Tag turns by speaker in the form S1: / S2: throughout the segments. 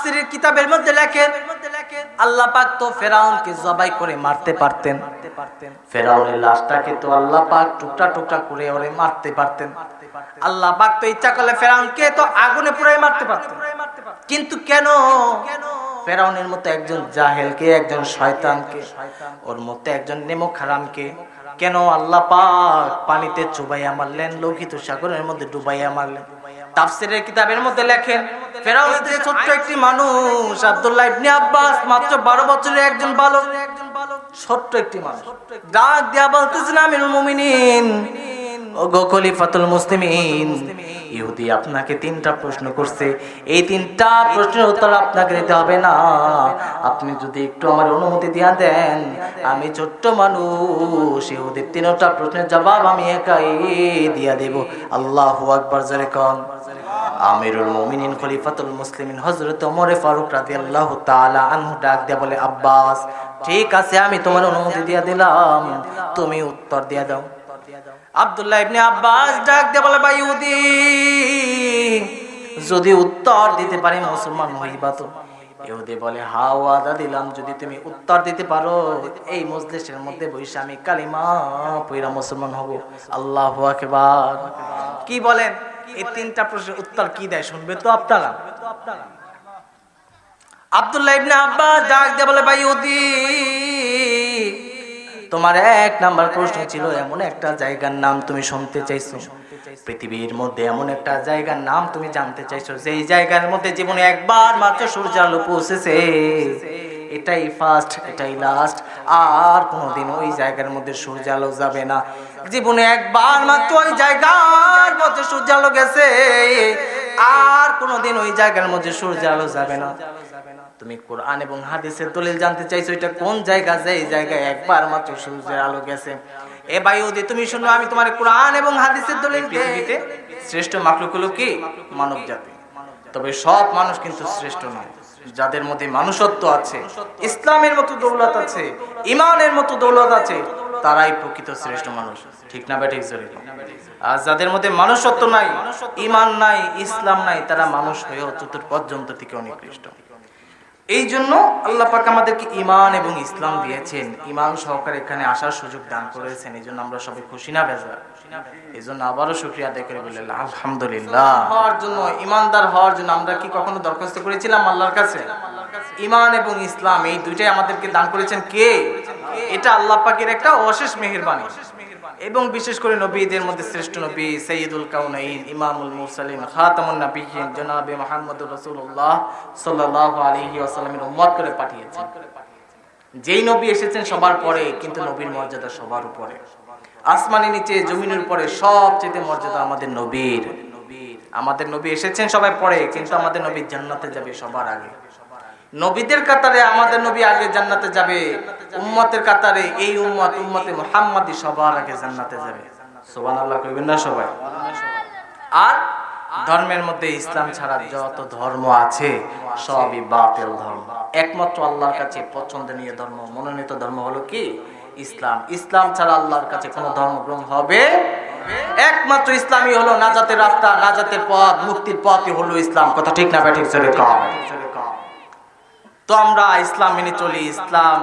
S1: তাফসিরের কিতাবের মধ্যে লেখেন, আল্লাহ পাক তো ফেরাউনকে জবাই করে মারতে পারতেন। ফেরাউনের লাশটাকে তো আল্লাহ পাক টুকরা টুকরা করে ওরে মারতে পারতেন। আল্লাহ পাক তো ইচ্ছা করলে ফেরাউনকে তো আগুনে পুরাই মারতে পারতেন। কিন্তু কেন? ফেরাউনের মতো একজন জাহেলকে, একজন শয়তানকে, ওর মতো একজন নেমক হারামকে কেন আল্লাহ পাক পানিতে চুবাইয়া মারলেন, লোহিত সাগরের মধ্যে ডুবাইয়া মারলেন? তাফসিরের কিতাবের মধ্যে লেখেন ফেরাউন যে ছোট্ট একটি মানুষ, আব্দুল্লাহ ইবনে মাত্র বারো বছরের একজন বালক, ছোট্ট একটি মানুষ। ডাক দিয়া বলতেছেন আমিরুল মুমিনিন। ইহুদি আপনাকে তিনটা প্রশ্ন করছে। এই তিনটা প্রশ্নের উত্তর আপনাকে দিতে হবে না। আপনি যদি একটু আমার অনুমতি দিয়া দেন, আমি ছোট্ট মানুষ, ইহুদির তিনটা প্রশ্নের জবাব আমি একাই দিয়া দেব। আল্লাহু আকবার, জোরে কন। আমিরুল মুমিনিন, খলিফাতুল মুসলিমিন, হযরত ওমর ফারুক রাদিয়াল্লাহু তাআলা আনহু ডাক দিয়া বলে, আব্বাস, ঠিক আছে, আমি তোমার অনুমতি দিয়া দিলাম। তুমি উত্তর দিয়া দাও। আব্দুল্লাহ ইবনে আব্বাস ডাক দিয়ে বলে, ভাই ইহুদি, যদি উত্তর দিতে পারি, মুসলমান হইবা তো। ইহুদি বলে হা ওয়াদা দিলাম, যদি তুমি উত্তর দিতে পারো, এই মজলিসের মধ্যে বসে আমি কালিমা পইরা মুসলমান হব। আল্লাহু আকবার। কি বলেন? এই তিনটা প্রশ্নের উত্তর কি দেয়, শুনবে তো আপনারা? আব্দুল্লাহ ইবনে আব্বাস ডাক দিয়ে বলে, ভাই ইহুদি তোমার এক নাম্বার প্রশ্ন ছিল, এমন একটা জায়গার নাম তুমি শুনতে চাইছো? পৃথিবীর মধ্যে এমন একটা জায়গার নাম তুমি জানতে চাইছো, যেই জায়গার মধ্যে জীবনে একবার মাত্র সূর্য আলো পৌঁছেছে। এটাই ফার্স্ট এটাই লাস্ট আর কোনোদিন ওই জায়গার মধ্যে সূর্য আলো যাবে না। জীবনে একবার মাত্র ওই জায়গার মধ্যে সূর্য আলো গেছে, আর কোনোদিন ওই জায়গার মধ্যে সূর্য আলো যাবে না। তুমি কোরআন এবং হাদিসের দলিল জানতে চাইছো, এটা কোন জায়গা? যে এই জায়গায় একবার মাত্র সূর্যের আলো গেছে। এ বায়ুদি তুমি শুনো, আমি তোমার কোরআন এবং হাদিসের দলিল পৃথিবীতে শ্রেষ্ঠ মাকলুক হলো কি? মানব জাতি। তবে সব মানুষ কিন্তু শ্রেষ্ঠ নয়। যাদের মধ্যে মানুষত্ব আছে, ইসলামের মতো দৌলত আছে, ইমানের মতো দৌলত আছে, তারাই প্রকৃত শ্রেষ্ঠ মানুষ। ঠিক না ব্যাঠিক জোরে? আর যাদের মধ্যে মানুষত্ব নাই, ইমান নাই, ইসলাম নাই, তারা মানুষ হয়েও চতুর্পথ যন্ত্র থেকে অনিকৃষ্ট। এই জন্য আল্লাহ পাক আমাদেরকে ইমান এবং ইসলাম দিয়েছেন। ইমান সহকারে এখানে আসার সুযোগ দান করেছেন। এই জন্য আমরা সবাই খুশি না, বেজা? এই জন্য আবারও আদায় করে বললেন আলহামদুলিল্লাহ। হওয়ার জন্য ইমানদার হওয়ার জন্য আমরা কি কখনো দরখাস্ত করেছিলাম আল্লাহর কাছে? ইমান এবং ইসলাম, এই দুইটাই আমাদেরকে দান করেছেন কে? এটা আল্লাহ পাকের একটা অশেষ মেহেরবানি। এবং বিশেষ করে নবীদের মধ্যে শ্রেষ্ঠ নবী সৈয়দুল কাউনাইন, ইমামুল মুরসালিন, খাতামুন নবীন জনাবে মুহাম্মদুর রাসূলুল্লাহ সাল্লাল্লাহু আলাইহি ওয়াসাল্লামের উম্মত করে পাঠিয়েছেন। যেই নবী এসেছেন সবার পরে, কিন্তু নবীর মর্যাদা সবার উপরে। আসমানের নিচে, জমিনের উপরে সবচেয়ে মর্যাদা আমাদের নবীর। আমাদের নবী এসেছেন সবাই পরে, কিন্তু আমাদের নবী জান্নাতে যাবে সবার আগে। নবীদের কাতারে, আমাদের নবী আগে জান্নাতে যাবে। উম্মতের কাতারে, এই উম্মত, উম্মতে মুহাম্মাদি সবার আগে জান্নাতে যাবে। সুবহানাল্লাহ, কইবেন না সবাই? আর ধর্মের মধ্যে ইসলাম ছাড়া যত ধর্ম আছে, সবই বাতিল ধর্ম। একমাত্র আল্লাহর কাছে পছন্দনীয় ধর্ম, মনোনীত ধর্ম হলো কি? ইসলাম। ইসলাম ছাড়া আল্লাহর কাছে কোনো ধর্ম গ্রহণ হবে? একমাত্র ইসলামই হলো নাজাতের রাস্তা, নাজাতের পথ, মুক্তির পথই হলো ইসলাম। কথা ঠিক না ব্যাঠিক জোরে কম তো আমরা ইসলাম মেনে চলি ইসলাম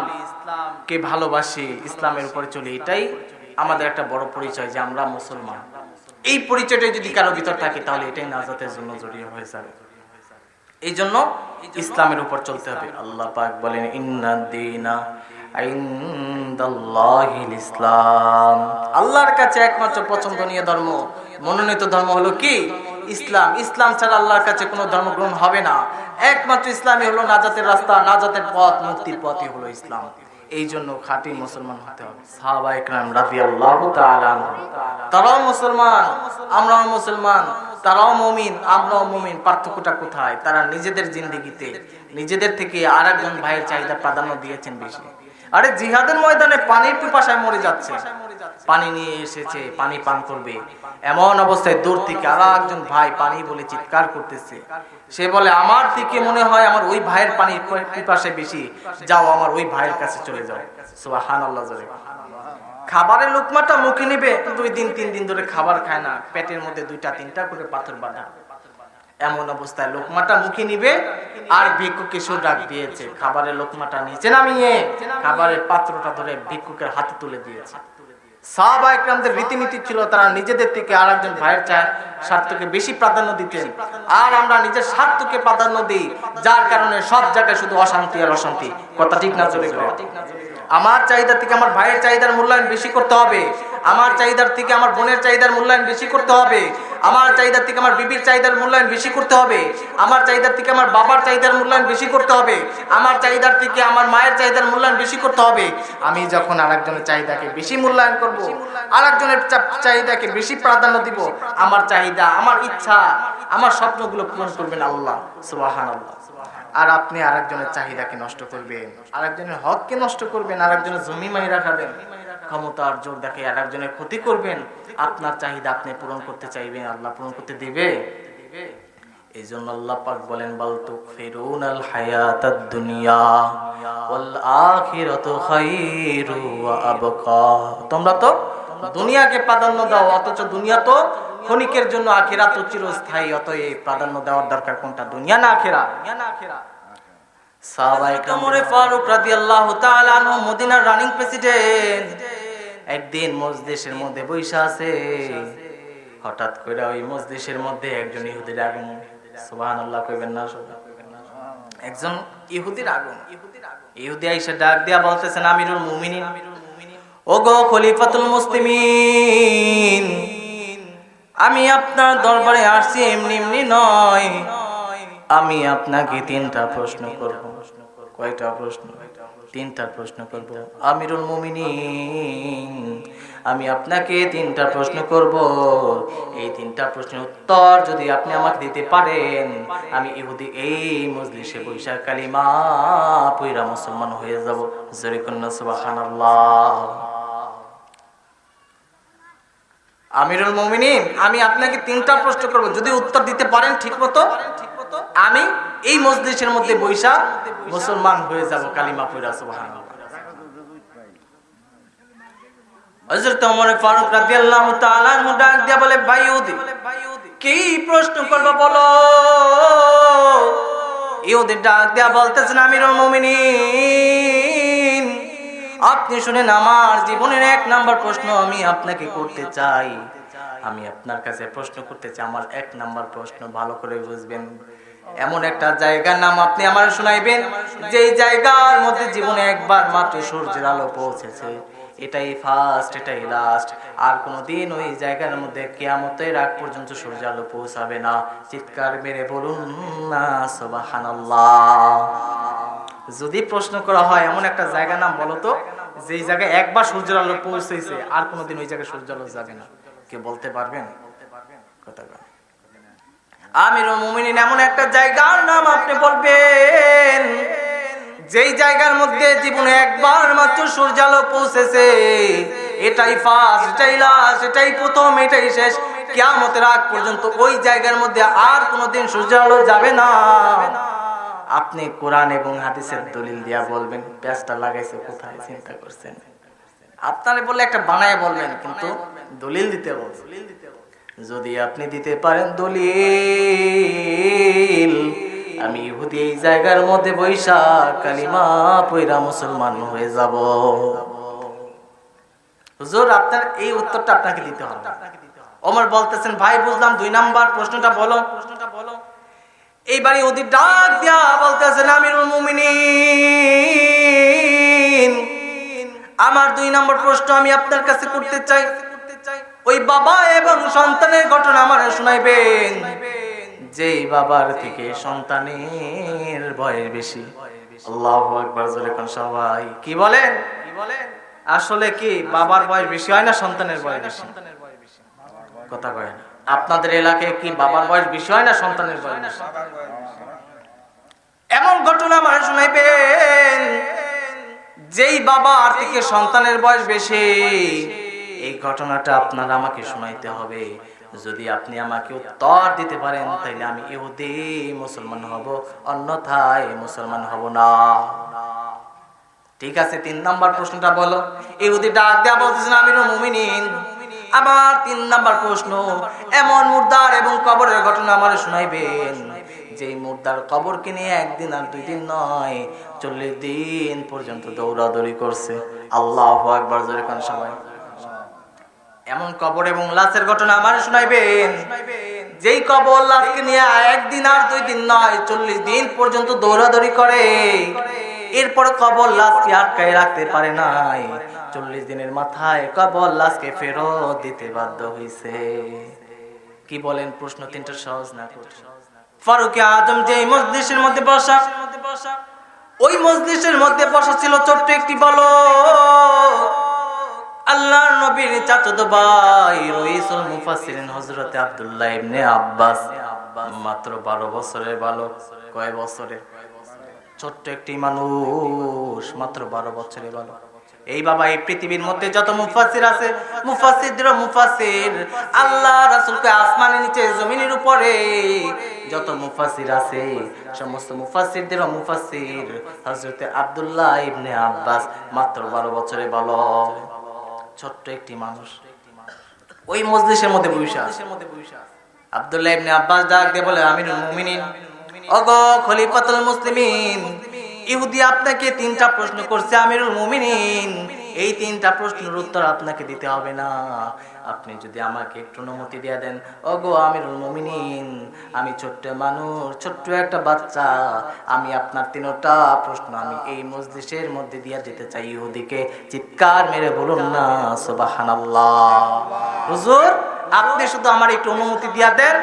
S1: কে ভালোবাসি, ইসলামের উপরে চলি, এটাই আমাদের একটা বড় পরিচয় যে আমরা মুসলমান। এই পরিচয়টা যদি কারও ভিতর থাকে, তাহলে এটাই নাজাতের জন্য জড়িয়ে হয়ে যাবে। এই জন্য ইসলামের উপর চলতে হবে। আল্লাহ পাক বলেন ইন্নাদ্দিনা ইনদাল্লাহিল ইসলাম। আল্লাহর কাছে একমাত্র পছন্দনীয় ধর্ম, মনোনীত ধর্ম হলো কি? ইসলাম ইসলাম ছাড়া আল্লাহর কাছে কোনো ধর্ম গ্রহণ হবে না। একমাত্র ইসলামই হলো নাজাতের রাস্তা, নাজাতের পথ, মুক্তির পথই হলো ইসলাম। এই জন্য খাঁটি মুসলমান হতে হবে। সাহাবা ইকরাম তাআলা আনহু। তারাও মুসলমান, আমরাও মুসলমান, তারাও মুমিন, আমরাও মুমিন। পার্থক্যটা কোথায়? তারা নিজেদের জিন্দেগিতে, নিজেদের থেকে আর একজন ভাইয়ের চাহিদা প্রাধান্য দিয়েছেন বেশি। আরে জিহাদের ময়দানে পানির পিপাসায় মরে যাচ্ছে। পানি নিয়ে এসেছে, পানি পান করবে। এমন অবস্থায় দূর থেকে আর একজন ভাই পানি বলে চিৎকার করতেছে। সে বলে, আমার থেকে মনে হয় আমার ওই ভাইয়ের পানির পিপাসায় বেশি। যাও, আমার ওই ভাইয়ের কাছে চলে যাও। সুবহান আল্লাহ খাবারের লোকমাটা মুখে নিবে, দুই দিন, তিন দিন ধরে খাবার খায় না। পেটের মধ্যে দুইটা, তিনটা করে পাথর বাঁধা। এমন অবস্থায় লোকমাটা মুখে নিবে, আর ভিক্ষু কিশোর ডাক দিয়েছে। খাবারের লোকমাটা নিচে নামিয়ে খাবারের পাত্রটা ধরে ভিক্ষুকের হাতে তুলে দিয়েছে। সাহাবা একরামদের রীতিনীতি ছিল তারা নিজেদের থেকে আর একজন ভাইয়ের চায় স্বার্থকে বেশি প্রাধান্য দিতেন। আর আমরা নিজের স্বার্থকে প্রাধান্য দিই, যার কারণে সব জায়গায় শুধু অশান্তি আর অশান্তি। কথা ঠিক না, চলে আমার চাহিদা থেকে আমার ভাইয়ের চাহিদার মূল্যায়ন বেশি করতে হবে। আমার চাহিদার থেকে আমার বোনের চাহিদার মূল্যায়ন বেশি করতে হবে। আমার চাহিদার থেকে আমার বিবির চাহিদার মূল্যায়ন বেশি করতে হবে। আমার চাহিদার থেকে আমার বাবার চাহিদার মূল্যায়ন বেশি করতে হবে। আমার চাহিদার থেকে আমার মায়ের চাহিদার মূল্যায়ন বেশি করতে হবে। আমি যখন আরেকজনের চাহিদাকে বেশি মূল্যায়ন করব, আরেকজনের চাহিদাকে বেশি প্রাধান্য দিব, আমার চাহিদা, আমার ইচ্ছা, আমার স্বপ্নগুলো পূরণ করবেন আল্লাহ সুবাহান আল্লাহ আর আপনি আরেকজনের চাহিদাকে নষ্ট করবেন, আরেকজনের হককে নষ্ট করবেন, আরেকজনের জমি মাই খাবেন। ক্ষমতার জোর দেখে আরেকজনের ক্ষতি করবেন আপনার চাহিদা আপনি পূরণ করতে চাইবেন আল্লাহ পূরণ করতে দিবে। এই জন্য আল্লাহ পাক বলেন বল তুকফিরুন আল হায়াতাদ দুনিয়া ওয়াল আখিরাতু খায়রু ওয়া আবকা। তোমরা তো দুনিয়াকে প্রাধান্য দাও অথচ দুনিয়া তো ক্ষণিকের জন্য আখিরাত তো চিরস্থায়ী অতএব প্রাধান্য দেওয়ার দরকার কোনটা? দুনিয়া না আখিরা? না আখিরা। সাহাবায়ে কামরে ফারুক রাদিয়াল্লাহু তাআলা আনহু মদিনার রানিং প্রেসিডেন্ট। একদিন মজলিসের মধ্যে বৈশা আছে। হঠাৎ করে ওই মজলিসের মধ্যে একজন ইহুদির আগমন। সুবহানাল্লাহ কইবেন না একজন ইহুদির আগমন। ইহুদি আইসা ডাক দিয়া বলতেছেন, আমিরুল মুমিনিন। ওগো খলিফাতুল মুসলিমিন, আমি আপনার দরবারে আসছি এমনি এমনি নয়। আমি আপনাকে তিনটা প্রশ্ন করব। কয়টা প্রশ্ন? তিনটা প্রশ্ন করব। আমিরুল মুমিনিন, আমি আপনাকে তিনটা প্রশ্ন করব। এই তিনটা প্রশ্নের উত্তর যদি আপনি আমাকে দিতে পারেন, আমি ইহুদি এই মজলিসে বৈশাখ কালিমা পইরা মুসলমান হয়ে যাব। জোরে কন্যা, সুবহানাল্লাহ। আমিরুল মুমিনিন, আমি আপনাকে তিনটা প্রশ্ন করব। যদি উত্তর দিতে পারেন ঠিক মতো? আমি এই মসজিদের মধ্যে বৈশা মুসলমান হয়ে যাব কালিমা পড়া সুবহানাল্লাহ। হযরত ওমর ফারুক রাদিয়াল্লাহু তাআলা ডাক দিয়া বলে ইহুদি কি প্রশ্ন করব বলো? ইহুদি ডাক দিয়া বলতেছেন আমিরুল মুমিনিন আপনি শুনেন আমার জীবনের এক নাম্বার প্রশ্ন আমি আপনাকে করতে চাই। আমি আপনার কাছে প্রশ্ন করতে চাই আমার এক নাম্বার প্রশ্ন ভালো করে বুঝবেন। এমন একটা জায়গার নাম আপনি আমার শোনাইবেন, যেই জায়গার মধ্যে জীবনে একবার মাত্র সূর্যের আলো পৌঁছেছে। এটাই ফার্স্ট এটাই লাস্ট আর কোনোদিন ওই জায়গার মধ্যে কেয়ামতের আগ পর্যন্ত সূর্য আলো পৌঁছাবে না। চিৎকার মেরে বলুন, না, সুবহানাল্লাহ। যদি প্রশ্ন করা হয়, এমন একটা জায়গার নাম বলো তো, যেই জায়গায় একবার সূর্যের আলো পৌঁছেছে, আর কোনোদিন ওই জায়গায় সূর্য আলো যাবে না। কে বলতে পারবেন? কথা আমিরুল মুমিনিন, এমন একটা জায়গার নাম আপনি বলবেন, যেই জায়গার মধ্যে জীবনে একবার মাত্র সূর্যালো পৌঁছেছে। এটাই ফার্স্ট এটাই লাস্ট এটাই প্রথম, এটাই শেষ। কিয়ামতের আগ পর্যন্ত ওই জায়গার মধ্যে আর কোনোদিন সূর্যালো যাবে না। আপনি কোরআন এবং হাদিসের দলিল দিয়া বলবেন প্যাঁচটা লাগাইছে, কোথায়? চিন্তা করছেন? আপনারে বললে একটা বানায় বলবেন, কিন্তু দলিল দিতে বলছেন যদি আপনি দিতে পারেন দলিল, আমি ইহুদি এই জায়গার মধ্যে বৈশাখ, কালিমা পয়রা মুসলমান হয়ে যাব। হুজুর, আপনার এই উত্তরটা আপনাকে দিতে হবে। ওমর বলতেছেন, ভাই, বুঝলাম, দুই নাম্বার প্রশ্নটা বলো। প্রশ্নটা বলো এইবার ইহুদি ডাক দিয়া বলতেছেন, আমিরুল মুমিনিন, আমার দুই নম্বর প্রশ্ন আমি আপনার কাছে করতে চাই। ওই বাবা এবং সন্তানের ঘটনা আমার শোনাইবেন। যে বাবার থেকে সন্তানের ভয়ের বেশি। সবাই। কি বলেন? আসলে কি বাবার বয়স বেশি হয় না সন্তানের বয়স বেশি? কথা কয় না। আপনাদের এলাকায় কি বাবার বয়স বেশি হয় না সন্তানের বয়স বেশি? এমন ঘটনা আমার শোনাইবেন। যেই বাবার থেকে সন্তানের বয়স বেশি এই ঘটনাটা আপনার আমাকে শোনাইতে হবে। যদি আপনি আমাকে উত্তর দিতে পারেন তাহলে আমি ইহুদি, মুসলমান হব, অন্যথায় মুসলমান হব না। ঠিক আছে, তিন নাম্বার প্রশ্নটা বলো। ইহুদি ডাক দেয়া বলতেছেন, আমিরুল মুমিনিন। আবার তিন নাম্বার প্রশ্ন, এমন মুর্দার এবং কবরের ঘটনা আমার শোনাইবেন। যে মুর্দার কবরকে নিয়ে একদিন আর দুই দিন নয়, চল্লিশ দিন পর্যন্ত দৌড়াদৌড়ি করছে। আল্লাহ একবার জোরে কান সবাই। এমন কবর এবং লাশের ঘটনা আমার শোনাইবেন। যেই কবর লাশকে নিয়ে একদিন আর দুই দিন নয়, চল্লিশ দিন পর্যন্ত দৌড়াদৌড়ি করে। এরপর কবর লাশকে আটকায় রাখতে পারে নাই। চল্লিশ দিনের মাথায় কবর লাশকে ফেরত দিতে বাধ্য হয়েছে কি বলেন প্রশ্ন তিনটা সহজ না? ফারুকে আজম যে মসজিদের মধ্যে বসা, ওই মসজিদের মধ্যে বসা ছিল ছোট্ট একটি বলো আল্লাহর নবীর চাচাতো ভাই রইসুল মুফাসসিরিন হযরত আব্দুল্লাহ ইবনে আব্বাস। মাত্র 12 বছরের বালক। কয় বছরের? ছোট্ট একটি মানুষ, মাত্র 12 বছরের বালক। এই বাবা এই পৃথিবীর মধ্যে যত মুফাসসির আছে, মুফাসসিরদেরও মুফাসসির। আল্লাহ রাসূলকে আসমানের নিচে, জমিনের উপরে যত মুফাসসির আছে, সমস্ত মুফাসসিরদেরও মুফাসসির। হযরত আব্দুল্লাহ ইবনে আব্বাস, মাত্র 12 বছরের বালক। ছোট্ট একটি মানুষ। ওই মজলিসের মধ্যে আছে। আব্দুল্লাহ ইবনে আব্বাস ডাক দিয়ে বলে, আমিরুল মুমিনিন। ওগো খলিফাতুল মুসলিমিন, ইহুদি আপনাকে তিনটা প্রশ্ন করছে, আমিরুল মুমিনিন। এই তিনটা প্রশ্নের উত্তর আপনাকে দিতে হবে না। আপনি যদি আমাকে একটু অনুমতি দিয়ে দেন, ওগো আমিরুল মুমিনিন, আমি ছোট্ট মানুষ, ছোট্ট একটা বাচ্চা, আমি আপনার তিনটা প্রশ্ন আমি এই মজলিসের মধ্যে দিয়ে দিতে চাই। ইহুদিকে চিৎকার মেরে বলুন না, সুবহানাল্লাহ। হুজুর, আপনি শুধু আমার একটু অনুমতি দিয়ে দেন,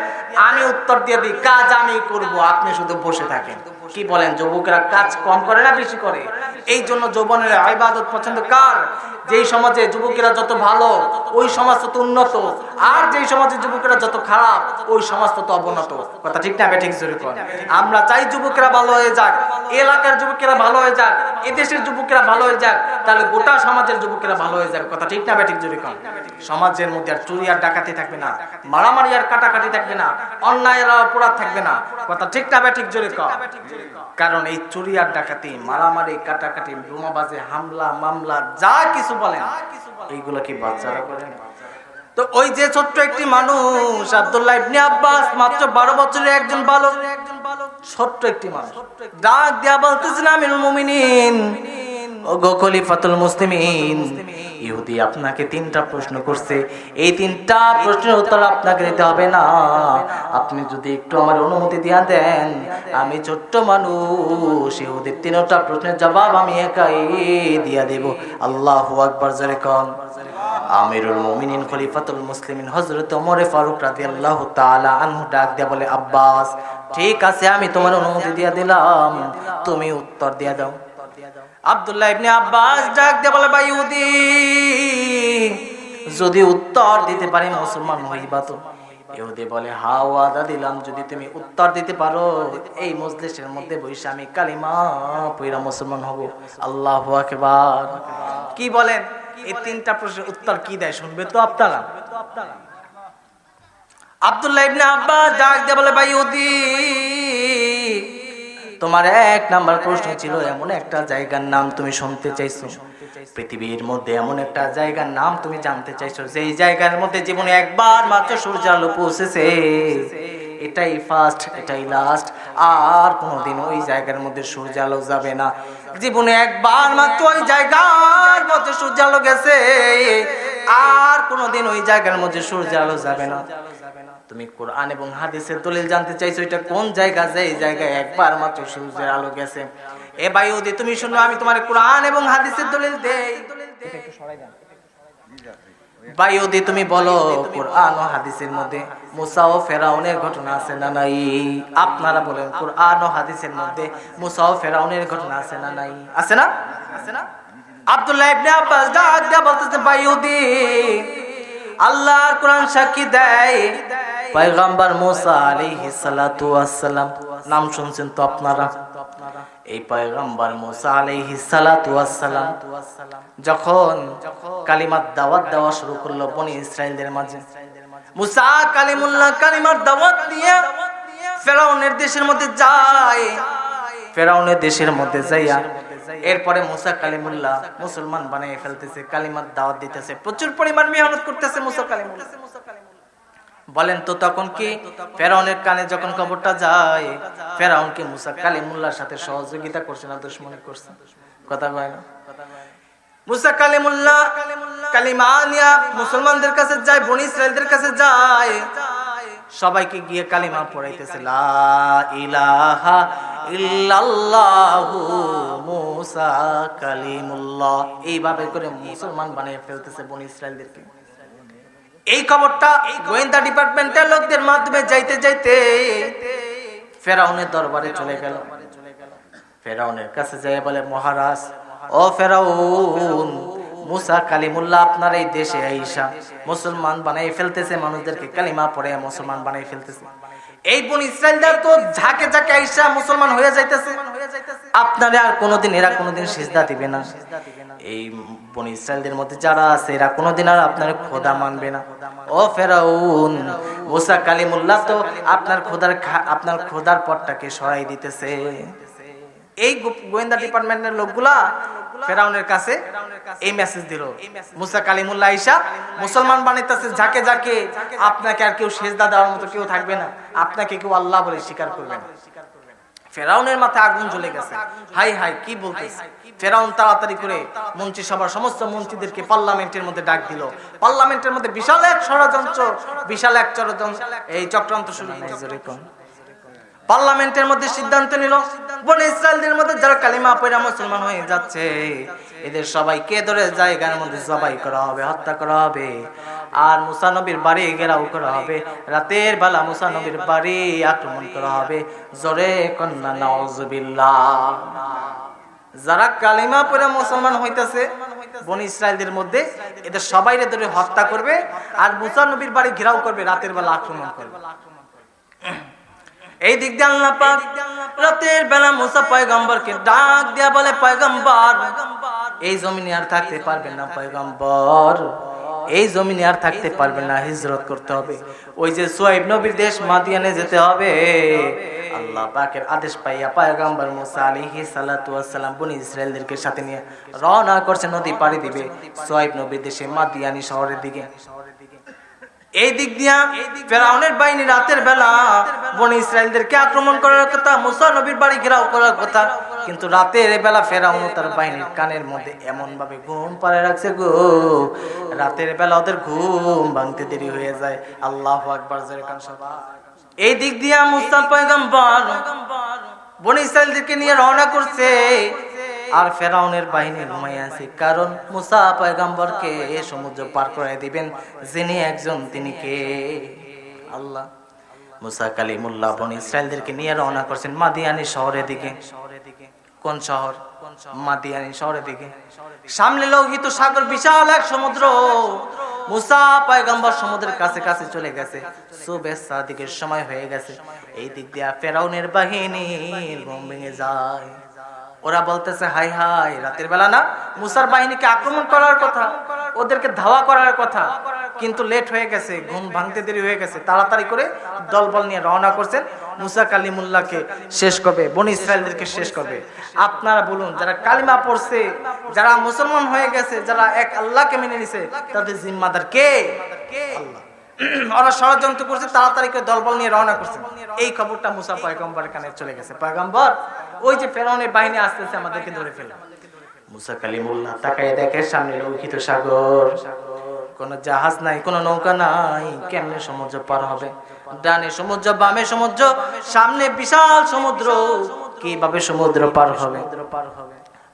S1: আমি উত্তর দিয়ে দিই, কাজ আমি করব, আপনি শুধু বসে থাকেন। কি বলেন, যুবকরা কাজ কম করে না বেশি করে? এই জন্য যৌবনের ইবাদত পছন্দ কার? যেই সমাজে যুবকেরা যত ভালো, ওই সমাজ তত উন্নত। আর যেই সমাজে যুবকেরা যত খারাপ, ওই সমাজ তত অবনত। কথা ঠিক না ঠিক জোরে কর আমরা চাই যুবকেরা ভালো হয়ে যাক, এলাকার যুবকেরা ভালো হয়ে যাক, এদেশের যুবকেরা ভালো হয়ে যাক, তাহলে গোটা সমাজের যুবকেরা ভালো হয়ে যাবে। কথা ঠিক না ঠিক জোরে কর সমাজের মধ্যে আর চুরি আর ডাকাতি থাকবে না, মারামারি আর কাটাকাটি থাকবে না অন্যায় আর অপরাধ থাকবে না। কথা ঠিক না ঠিক জোরে কর কারণ এই চুরি আর ডাকাতি, মারামারি কাটাকাটি বোমাবাজে, হামলা, মামলা, যা কিছু বলেন, এইগুলো কি বাচ্চারা করেন? তো ওই যে ছোট্ট একটি মানুষ, আব্দুল্লাহ ইবনে আব্বাস, মাত্র বারো বছরের একজন বালক, ছোট্ট একটি মানুষ। ডাক দিয়া বলতেছেন আমিনুল মুমিনিন। ইহুদি আপনাকে তিনটা প্রশ্ন করছে। এই তিনটা প্রশ্নের উত্তর আপনাকে দিতে হবে না। আপনি যদি একটু আমার অনুমতি দিয়া দেন, আমি ছোট্ট মানুষ, ইহুদির তিনটা প্রশ্নের জবাব আমি একাই দিয়া দেব। আল্লাহু আকবার আমিরুল মুমিনিন, খলিফাতুল মুসলিমিন, হযরত ওমর ফারুক রাদিয়াল্লাহু তাআলা আনহু ডাক দিয়া বলে, আব্বাস, ঠিক আছে, আমি তোমার অনুমতি দিয়া দিলাম। তুমি উত্তর দিয়া দাও। আব্দুল্লাহ ইবনে আব্বাস ডাক দিয়ে বলে, ভাই ইহুদি, যদি উত্তর দিতে পারি, মুসলমান হইবা তো? বলে দিলাম, যদি তুমি উত্তর দিতে পারো, এই মজলিসের মধ্যে বসে আমি কালিমা পইরা মুসলমান হব। আল্লাহু আকবার। কি বলেন? এই তিনটা প্রশ্নের উত্তর কি দেয়, শুনবে তো আপনারা? আব্দুল্লাহ ইবনে আব্বাস ডাক দিয়ে বলে, ভাই তোমার এক নাম্বার প্রশ্ন ছিল, এমন একটা জায়গার নাম তুমি শুনতে চাইছো? পৃথিবীর মধ্যে এমন একটা জায়গার নাম তুমি জানতে চাইছো, যেই জায়গার মধ্যে জীবনে একবার মাত্র সূর্য আলো পৌঁছেছে। এটাই ফার্স্ট এটাই লাস্ট আর কোনোদিন ওই জায়গার মধ্যে সূর্য আলো যাবে না। জীবনে একবার মাত্র ওই জায়গার মধ্যে সূর্য আলো গেছে। আর কোনোদিন ওই জায়গার মধ্যে সূর্য আলো যাবে না। তুমি কোরআন এবং হাদিসের দলিল জানতে চাইছো, এটা কোন জায়গা? যে এই জায়গায় একবার মাত্র সূর্যের আলো গেছে। এ ওদি তুমি শুনো, আমি তোমার কোরআন এবং হাদিসের দলিল দেই। ওদি তুমি বলো, কোরআন ও হাদিসের মধ্যে মুসা ও ফেরাউনের ঘটনা আছে না নাই? আপনারা বলেন, কোরআন ও হাদিসের মধ্যে মুসা ও ফেরাউনের ঘটনা আছে না নাই? আছে না আছে না? আব্দুল্লাহ ইবনে আব্বাস ডাক দিয়া বলতেছে আল্লাহর কোরআন সাক্ষী দেয়। পয়গম্বর মুসা সালাতু ওয়াসসালাম, নাম শুনছেন তো আপনারা? এই পয়গম্বর মুসা সালাতু ওয়াসসালাম যখন কালিমাত দাওয়াত দেওয়া শুরু করল বনি ইসরাইলদের মাঝে, মুসা কালিমুল্লাহ কালিমার দাওয়াত নিয়ে ফেরাউনের দেশের মধ্যে যায়। ফেরাউনের দেশের মধ্যে যাইয়া এরপরে মুসা কালিমুল্লাহ মুসলমান বানিয়ে ফেলতেছে, কালিমার দাওয়াত দিতেছে, প্রচুর পরিমাণ মেহনত করতেছে মুসা কালিমুল্লাহ। বলেন তো তখন কি ফেরাউনের কানে যখন খবরটা যায়, ফেরাউন কি মুসা কালিমুল্লাহর সাথে সহযোগিতা করছে না দুশ্মনী করছে? কথা কয় না। মুসা কালিমুল্লাহ কালিমা নিয়া মুসলমানদের কাছে যায়, বনি ইসরায়েলদের কাছে যায় সবাইকে গিয়ে কালিমা পড়াইতেছে ইলাহা কালিমুল্লাহ। এইভাবে করে মুসলমান বানিয়ে ফেলতেছে বন ইসরায়েলদেরকে এই খবরটা গোয়েন্দা ডিপার্টমেন্টের লোকদের মাধ্যমে যাইতে যাইতে ফেরাউনের দরবারে চলে গেল। ফেরাউনের কাছে যাই বলে, মহারাজ, ও ফেরাউন মুসা কালিমুল্লাহ আপনার এই দেশে আইসা মুসলমান বানাই ফেলতেছে, মানুষদেরকে কালিমা পড়ে মুসলমান বানাই ফেলতেছে। এই বোন ইসরায়েলদার তো ঝাঁকে ঝাঁকে আইসা মুসলমান হয়ে যাইতেছে। আপনারা আর কোনোদিন, এরা কোনোদিন সিজদা দিবে না। এই বনি ইসরায়েলদের মধ্যে যারা আছে, এরা কোনোদিন আর আপনার খোদা মানবে না। ও ফেরাউন, মুসা কালিমুল্লাহ তো আপনার খোদার আপনার খোদার পথটাকে সরাই দিতেছে। এই গোয়েন্দা ডিপার্টমেন্টের লোকগুলা ফেরাউনের কাছে এই মেসেজ দিল। মুসা কালিমুল্লাহ আইসা মুসলমান বানাইতেছে যাকে যাকে আপনাকে আর কেউ সেজদা দেওয়ার মতো কেউ থাকবে না। আপনাকে কেউ আল্লাহ বলে স্বীকার করবে না। ফেরাউনের মাথায় আগুন জ্বলে গেছে। হাই হাই, কি বলতেছে? ফেরাউন তাড়াতাড়ি করে মন্ত্রিসভার সমস্ত মন্ত্রীদেরকে পার্লামেন্টের মধ্যে ডাক দিল। পার্লামেন্টের মধ্যে বিশাল এক ষড়যন্ত্র, বিশাল এক ষড়যন্ত্র এই চক্রান্ত শুরু পার্লামেন্টের মধ্যে সিদ্ধান্ত নিল। বনে ইসরায়েলদের মধ্যে যারা কালিমা পয়রা মুসলমান হয়ে যাচ্ছে, এদের সবাইকে ধরে জায়গার মধ্যে জবাই করা হবে, হত্যা করা হবে। আর মুসানবীর বাড়ি ঘেরাও করা হবে। রাতের বেলা মুসানবীর বাড়ি আক্রমণ করা হবে। জোরে কন্যা নওয়াজুবিল্লাহ যারা কালিমা পরে মুসলমান হইতাছে, বনি ইসরায়েলদের মধ্যে এদের সবাইরে ধরে হত্যা করবে, আর মুসা নবীর বাড়ি ঘেরাও করবে, রাতের বেলা আক্রমণ করবে। এই দিক দিয়ে আল্লাহ পাক রাতের বেলা মুসা পয়গম্বরকে ডাক দিয়া বলে, পয়গম্বর, এই জমিনে আর থাকতে পারবেন না পয়গম্বর। এই জমিনে আর থাকতে পারবেন না, হিজরত করতে হবে। ওই যে সোয়াইব নবীর দেশ মাদিয়ানে যেতে হবে। আল্লাহ পাকের আদেশ পাইয়া পয়গম্বর মুসা আলাইহি সাল্লাতু ওয়াসসালাম বনি ইসরায়েলদেরকে সাথে নিয়ে রওনা করছে, নদী পাড়ি দিবে সোয়াইব নবীর দেশে মাদিয়ানি শহরের দিকে। এই দিক দিয়া ফেরাউনের বাহিনী রাতের বেলা বনি ইসরায়েলদেরকে আক্রমণ করার কথা, মুসা নবীর বাড়ি ঘেরাও করার কথা। কিন্তু রাতের বেলা ফেরাউন তার বাহিনীর কানের মধ্যে এমন ভাবে ঘুম পাড়ে রাখছে গো। রাতের বেলা ওদের ঘুম ভাঙতে দেরি হয়ে যায়। আল্লাহ আকবার যেরকম সবাই এই দিক দিয়া মুসা পয়গম্বর বনি ইসরায়েলদেরকে নিয়ে রওনা করছে। আর ফেরাউনের বাহিনী ঘুমাই আছে। কারণ মুসা পয়গম্বরকে সমুদ্র পার করে দিবেন, যিনি একজন, তিনি কে? আল্লাহ। মুসা কালিমুল্লাহ বন ইসরায়েলদেরকে নিয়ে রওনা করছেন মাদিয়ানি শহরের দিকে। কোন শহর? মাদিয়ানি শহরের দিকে। সামনে লোহিত সাগর, বিশাল এক সমুদ্র। মুসা পয়গম্বর সমুদ্রের কাছে কাছে চলে গেছে। সুবেশ সাদিকের সময় হয়ে গেছে। এই দিক দিয়ে ফেরাউনের বাহিনী ঘুম ভেঙে যায়। ওরা বলতেছে, হাই হাই, রাতের বেলা না, মুসার বাহিনীকে আক্রমণ করার কথা, ওদেরকে ধাওয়া করার কথা, কিন্তু লেট হয়ে গেছে, ঘুম ভাঙতে দেরি হয়ে গেছে, তাড়াতাড়ি করে দলবল নিয়ে রওনা করছেন মুসা কালিমুল্লাহকে শেষ করবে, বনি ইসরায়েলদেরকে শেষ করবে। আপনারা বলুন, যারা কালিমা পড়ছে, যারা মুসলমান হয়ে গেছে, যারা এক আল্লাহকে মেনে নিছে, তাদের জিম্মাদার কে? আল্লাহ। ওরা ষড়যন্ত্র করছে, তাড়াতাড়ি করে দলবল নিয়ে রওনা করছে। এই খবরটা মুসা পয়গম্বরের কানে চলে গেছে। পয়গম্বর, ওই যে ফেরাউনের বাহিনী আসতেছে আমাদেরকে ধরে ফেলে। মুসা তাকায় দেখে সামনে লৌকিত সাগর। জাহাজ নাই নৌকা নাই, কেমনে সমুদ্র পার হবে? ডানে সমুদ্র, বামে সমুদ্র, সামনে বিশাল সমুদ্র। কীভাবে সমুদ্র পার হবে?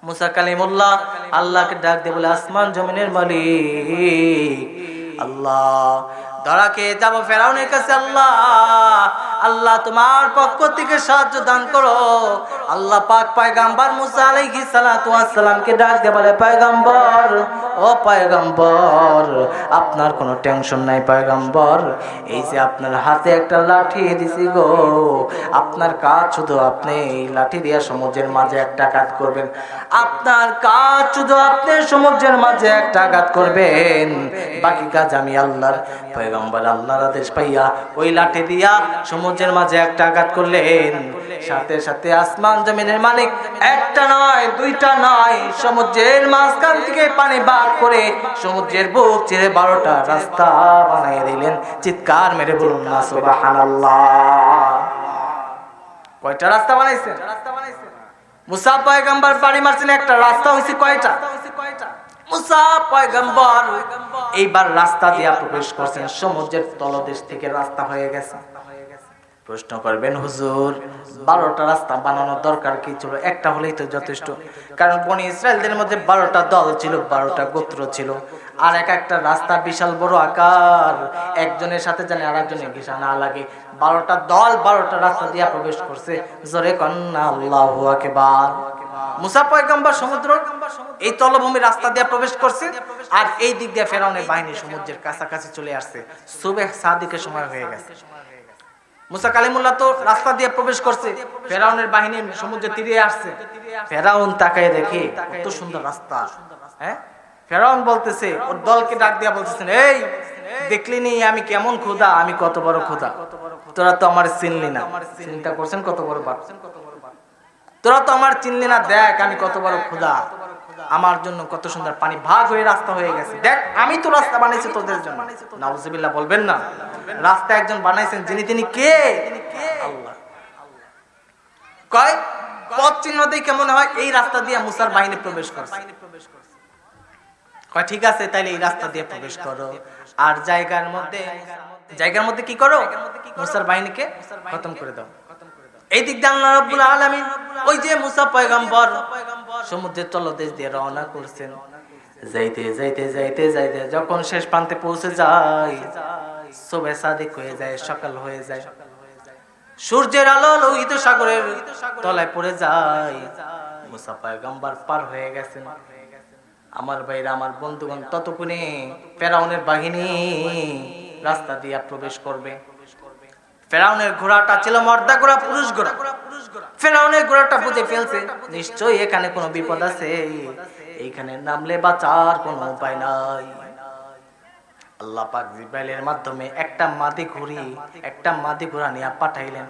S1: মুসা কালিমুল্লাহ আল্লাহকে ডাক দিয়ে বলে, আসমান জমিনের মালিক, আল্লাহ ধরাকে যাব ফেরাউনের কাছে আল্লাহ। আল্লাহ তোমার পক্ষ থেকে সাহায্য দান করো। আল্লাহ পাক পয়গাম্বর মুসা আলাইহিস সালাতু ওয়াসসালামকে ডাক দিয়ে বলে, পয়গাম্বর, ও পয়গাম্বর, আপনার কোনো টেনশন নাই পয়গাম্বর। এই যে আপনার হাতে একটা লাঠি দিছি গো। আপনার কাজ শুধু আপনি এই লাঠি দিয়ে সমুদ্রের মাঝে একটা কাজ করবেন। আপনার কাজ শুধু আপনি সমুদ্রের মাঝে একটা আঘাত করবেন। বাকি কাজ আমি আল্লাহর পয়গম্বর আল্লাহর আদেশ পাইয়া ওই লাঠি দিয়া সমুদ্রের মাঝে একটা আঘাত করলেন। সাথে সাথে আসমান জমিনের মালিক, একটা নয়, দুইটা নয়, সমুদ্রের মাঝখান থেকে পানি বার করে সমুদ্রের বুক ছেড়ে বারোটা রাস্তা বানিয়ে দিলেন। চিৎকার মেরে বলুন না কয়টা রাস্তা বানাইছেন? মুসা পয়গাম্বার বাড়ি মারছেন একটা, রাস্তা হয়েছে কয়টা? এইবার রাস্তা দিয়া প্রবেশ করছেন, সমুদ্রের তলদেশ থেকে রাস্তা হয়ে গেছে। প্রশ্ন করবেন, হুজুর, বারোটা রাস্তা বানানোর দরকার কি ছিল? একটা হলেই তো যথেষ্ট। কারণ বনি ইসরায়েলদের মধ্যে বারোটা দল ছিল, বারোটা গোত্র ছিল। আর এক একটা রাস্তা বিশাল বড় আকার। একজনের সাথে জানে আর একজনের ঘেসা না লাগে। বারোটা দল বারোটা রাস্তা দিয়া প্রবেশ করছে। জোরে কন্যা, আল্লাহ আকেবার। মুসা সমুদ্র, এই তলভূমি রাস্তা দিয়ে প্রবেশ করছে। আর এই দিক দিয়ে ফেরাউনের বাহিনী সমুদ্রের কাছাকাছি চলে আসছে। সুবেহ সাদিকের সময় হয়ে গেছে। মুসা কালিমুল্লাহ তো রাস্তা দিয়ে প্রবেশ করছে। ফেরাউনের বাহিনী সমুদ্রে তীরে আসছে। ফেরাউন তাকায় দেখে কত সুন্দর রাস্তা। হ্যাঁ? ফেরাউন বলতেছে, ওর দলকে ডাক দিয়া বলতেছেন এই, দেখলি নি আমি কেমন খোদা আমি কত বড় খোদা তোরা তো আমার চিনলি না। চিন্তা করছেন কত বড় বাপ তোরা তো আমার চিনলি না, দেখ আমি কত বড় খোদা আমার জন্য কত সুন্দর পানি ভাগ হয়ে রাস্তা হয়ে গেছে। দেখ, আমি তো রাস্তা বানাইছি তোদের জন্য। নাউজুবিল্লাহ বলবেন না। রাস্তা একজন বানাইছেন, যিনি তিনি কে? কয়? পথ চিহ্ন দিয়ে কেমন হয় এই রাস্তা দিয়ে মুসার বাহিনী প্রবেশ করছে। ঠিক আছে, তাইলে এই রাস্তা দিয়ে প্রবেশ করো। আর জায়গার মধ্যে জায়গার মধ্যে কি করো? মুসার বাহিনীকে খতম করে দাও। এই দিক দিয়ে আল্লাহ রাব্বুল আলামিন ওই যে মুসা পয়গম্বর সমুদ্রের তলদেশ দিয়ে রওনা করছেন। যাইতে যাইতে যাইতে যাইতে যখন শেষ প্রান্তে পৌঁছে যায় সবে সাদিক হয়ে যায়, সকাল হয়ে যায়। সূর্যের আলো লোহিত সাগরের তলায় পড়ে যায়। মুসা পয়গম্বর পার হয়ে গেছেন। আমার ভাইরা, আমার বন্ধুগণ, ততক্ষণে ফেরাউনের বাহিনী রাস্তা দিয়া প্রবেশ করবে। ফেরাউনের ঘোড়াটা ছিল মর্দা ঘোড়া পুরুষ ঘোড়া ফেরাউনের ঘোড়াটা বুঝে ফেলছে। নিশ্চয়ই এখানে কোনো বিপদ আছে। এইখানে নামলে বাঁচার কোনো উপায় নাই। আল্লাহ পাক জিব্রাইলের মাধ্যমে একটা মাদি ঘুরি একটা মাদি ঘোড়া নিয়ে পাঠাইলেন।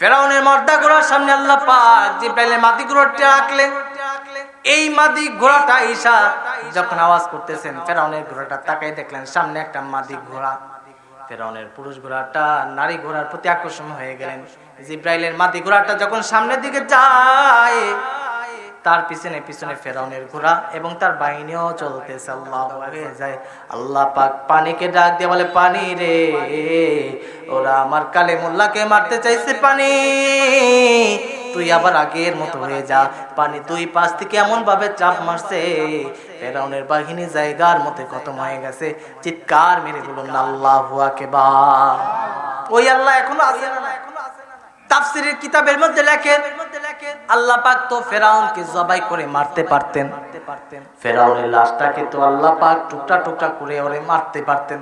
S1: ফেরাউনের মর্দা ঘোড়ার সামনে আল্লাহ পাক জিব্রাইলের মাদি রাখলেন এই মাদি ঘোড়াটা ঈশা যখন আওয়াজ করতেছেন, ফেরাউনের ঘোড়াটা তাকাই দেখলেন, সামনে একটা মাদি ঘোড়া। ফেরাউনের পুরুষ ঘোড়াটা নারী ঘোড়ার প্রতি আকর্ষণ হয়ে গেলেন। জিব্রাইলের মাদি ঘোড়াটা যখন সামনের দিকে যায়, তার পিছনে পিছনে ফেরাউনের ঘোড়া এবং তার বাহিনীও চলতেছে, আল্লাহ যায়, আল্লাহ পাক পানিকে ডাক দিয়ে বলে, পানি রে, ওরা আমার কালে মোল্লাকে মারতে চাইছে, পানি। তুই আবার আগের মতো হয়ে যা। পানি দুই পাশ থেকে এমন ভাবে চাপ মারছে। ফেরাউনের বাহিনী জায়গার মধ্যে খতম হয়ে গেছে। চিৎকার মেরে বলুন, আল্লাহ বা ওই আল্লাহ এখনও না না? তাফসিরের কিতাবের মধ্যে লেখেন, আল্লাহ পাক তো ফেরাউনকে জবাই করে মারতে পারতেন। ফেরাউনের লাশটাকে তো আল্লাহ পাক টুকরা টুকরা করে ওরে মারতে পারতেন।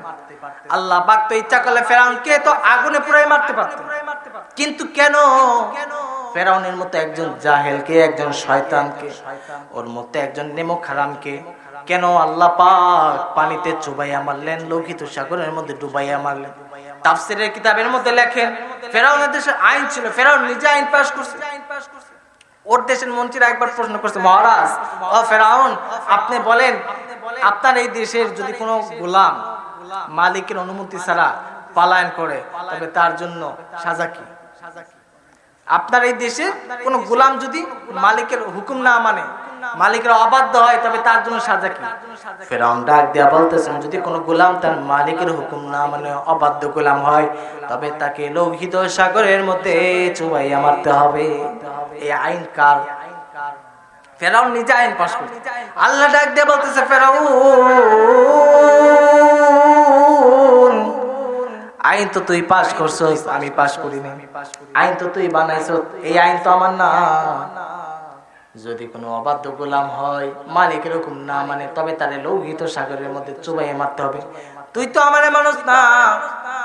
S1: আল্লাহ পাক তো ইচ্ছা করলে ফেরাউনকে তো আগুনে পুরাই মারতে পারতেন। কিন্তু কেন? ফেরাউনের মতো একজন জাহেলকে, একজন শয়তানকে, ওর মতো একজন নেমক হারামকে কেন আল্লাহ পাক পানিতে চুবাইয়া মারলেন, লোহিত সাগরের মধ্যে ডুবাইয়া মারলেন? তাফসিরের কিতাবের মধ্যে লেখেন ফেরাউনের দেশের আইন ছিল, ফেরাউন নিজে আইন পাশ করছে। ওর দেশের মন্ত্রীরা একবার প্রশ্ন করছে, মহারাজ, ও ফেরাউন, আপনি বলেন, আপনার এই দেশের যদি কোনো গোলাম মালিকের অনুমতি ছাড়া পালায়ন করে, তবে তার জন্য সাজা কি? আপনার এই দেশে কোনো গোলাম যদি মালিকের হুকুম না মানে মালিকের অবাধ্য হয়, তবে তার জন্য সাজা কি? ফেরাউন ডাক দিয়া বলতেছেন, যদি কোনো গোলাম তার মালিকের হুকুম না মানে অবাধ্য গোলাম হয়, তবে তাকে লোহিত সাগরের মধ্যে চুবাইয়া মারতে হবে। এই আইন কার? ফেরাউন নিজে আইন পাশ করছে। আল্লাহ ডাক দিয়ে বলতেছে, ফেরাউন, আইন তো তুই পাস করছস, আমি পাশ করি নাই আইন তো তুই বানাইছ এই আইন তো আমার না। যদি কোনো অবাধ্য গোলাম হয় মালিক এরকম না মানে তবে তারে লৌহিত সাগরের মধ্যে চুবাইয়ে মারতে হবে। তুই তো আমার মানুষ না,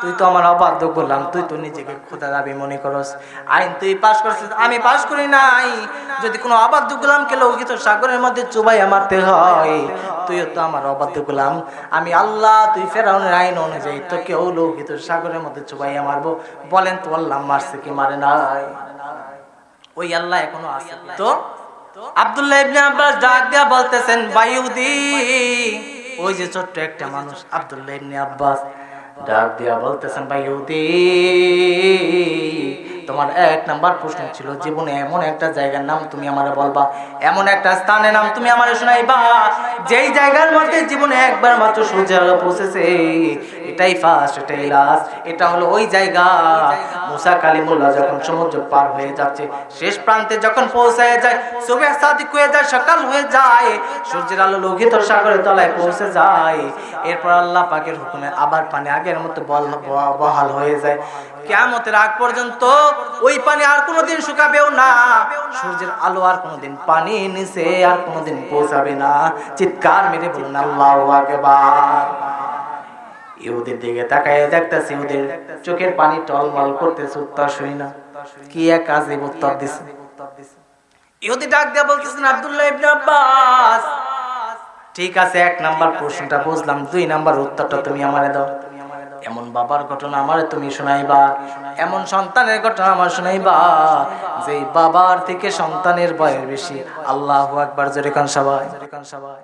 S1: তুই তো আমার অবাধ্য গোলাম, তুই তো নিজেকে খোদা দাবি মনে করস। আইন তুই পাস করছিস, আমি পাস করি নাই। যদি কোনো অবাধ্য গোলামকে লৌহিত সাগরের মধ্যে চুবাইয়া মারতে হয়, তুইও তো আমার অবাধ্য গোলাম। আমি আল্লাহ, তুই ফেরাউনের আইন অনুযায়ী তো তোকেও লৌহিত সাগরের মধ্যে চুবাইয়া মারবো। বলেন তো আল্লাহ মারছে কি মারে নাই? ওই আল্লাহ এখনও আছে তো? আব্দুল্লাহ ইবনে আব্বাস ডাক দিয়া বলতেছেন, বায়ুদি। ওই যে ছোট্ট একটা মানুষ, আব্দুল্লাহ ইবনে আব্বাস ডাক দিয়া বলতেছেন, বায়ুদি। তোমার এক নাম্বার প্রশ্ন ছিল, জীবনে এমন একটা জায়গার নাম তুমি আমারে বলবা, এমন একটা স্থানের নাম তুমি আমারে শোনাইবা, যেই জায়গার মধ্যে জীবনে একবার মাত্র সূর্যের আলো পৌঁছেছে, এটাই ফার্স্ট এটাই লাস্ট এটা হলো ওই জায়গা। মুসা কালিমুল্লাহ যখন সমুদ্র পার হয়ে যাচ্ছে, শেষ প্রান্তে যখন পৌঁছায় যায় সুবে সাদিক হয়ে যায়, সকাল হয়ে যায়, সূর্যের আলো লোহিত সাগরের তলায় পৌঁছে যায়। এরপর আল্লাহ পাকের হুকুমে আবার পানি আগের মতো বল বহাল হয়ে যায়। কেমতের আগ পর্যন্ত ওই পানি আর কোনোদিন শুকাবেও না। সূর্যের আলো আর কোনোদিন পানি নিচে আর কোনোদিন পৌঁছাবে না। চিৎকার মেরে বলুন আল্লাহ আকবার। ইহুদের দিকে তাকায় দেখতেছি ওদের চোখের পানি টলমল করতেছে উত্তর শুই না। কি এক আজীব উত্তর দিছে। ইহুদি ডাক দিয়া বলতেছেন, আব্দুল্লাহ ইবনে আব্বাস। ঠিক আছে, এক নাম্বার প্রশ্নটা বুঝলাম, দুই নাম্বার উত্তরটা তুমি আমারে দাও। এমন বাবার ঘটনা আমার তুমি শোনাইবা, এমন সন্তানের ঘটনা আমার শোনাইবা যে বাবার থেকে সন্তানের বয়স বেশি। আল্লাহ একবার জোরে কান সবাই জোরে কান সবাই।